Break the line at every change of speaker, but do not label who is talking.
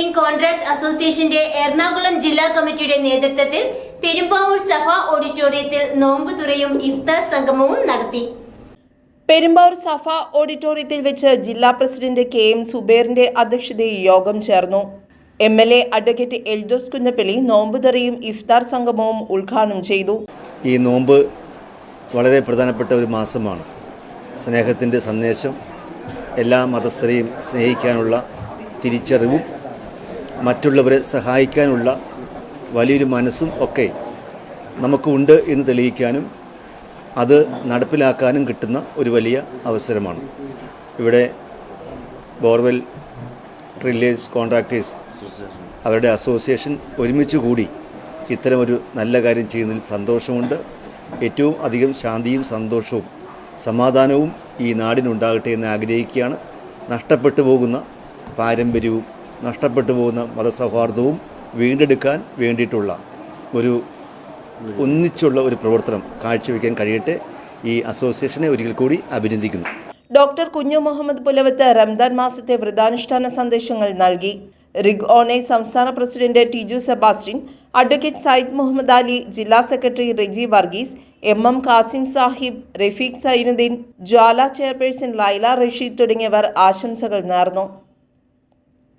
Building contract അസോസിയേഷന്റെ എറണാകുളം ജില്ലാ കമ്മിറ്റിയുടെ നേതൃത്വത്തിൽ പെരുമ്പാവൂർ സഭ ഓഡിറ്റോറിയത്തിൽ നോമ്പ് തുറയും ഇഫ്താർ സംഗമവും നടത്തി.
പെരുമ്പാവൂർ സഭ ഓഡിറ്റോറിയത്തിൽ വെച്ച് ജില്ലാ പ്രസിഡന്റ് കെ എം സുബേറിന്റെ അധ്യക്ഷതയിൽ യോഗം ചേർന്നു. M L A advocate Eldhose Kunnappilly നോമ്പ് തെറിയും ഇഫ്താർ സംഗമവും ഉദ്ഘാടനം ചെയ്തു.
ഈ നോമ്പ് വളരെ പ്രധാനപ്പെട്ട ഒരു മാസമാണ്. സ്നേഹത്തിന്റെ സന്ദേശം എല്ലാ മതസ്ഥരെയും സ്നേഹിക്കാനുള്ള തിരിച്ചറിവും മറ്റുള്ളവരെ സഹായിക്കാനുള്ള വലിയൊരു മനസ്സും ഒക്കെ നമുക്കുണ്ട് എന്ന് തെളിയിക്കാനും അത് നടപ്പിലാക്കാനും കിട്ടുന്ന ഒരു വലിയ അവസരമാണ്. ഇവിടെ ബോർവെൽ ഡ്രില്ലേഴ്സ് കോൺട്രാക്ടേഴ്സ് അവരുടെ അസോസിയേഷൻ ഒരുമിച്ച് കൂടി ഇത്തരമൊരു നല്ല കാര്യം ചെയ്യുന്നതിൽ സന്തോഷമുണ്ട്. ഏറ്റവും അധികം ശാന്തിയും സന്തോഷവും സമാധാനവും ഈ നാടിനുണ്ടാകട്ടെ എന്ന് ആഗ്രഹിക്കുകയാണ്. നഷ്ടപ്പെട്ടു പോകുന്ന പാരമ്പര്യവും നഷ്ടപ്പെട്ടു പോകുന്ന മതസൗഹാർദ്ദവും വീണ്ടെടുക്കാൻ വേണ്ടിയിട്ടുള്ള ഒരു ഒന്നിച്ചുള്ള ഒരു പ്രവർത്തനം കാഴ്ചവെക്കാൻ കഴിയട്ടെ. ഈ അസോസിയേഷനെ ഒരിക്കൽ കൂടി അഭിനന്ദിക്കുന്നു.
ഡോക്ടർ കുഞ്ഞു മുഹമ്മദ് പുലവത്ത് റംദാൻ മാസത്തെ വ്രതാനുഷ്ഠാന സന്ദേശങ്ങൾ നൽകി. റിഗ് ഓണെ സംസ്ഥാന president T Tiju Sebastian advocate Sayyid Muhammad Ali ജില്ലാ secretary Reji Varghese M M Kasim Sahib Rafeeq Zainudheen Jwala chairperson Laila Rasheed തുടങ്ങിയവർ ആശംസകൾ നേർന്നു.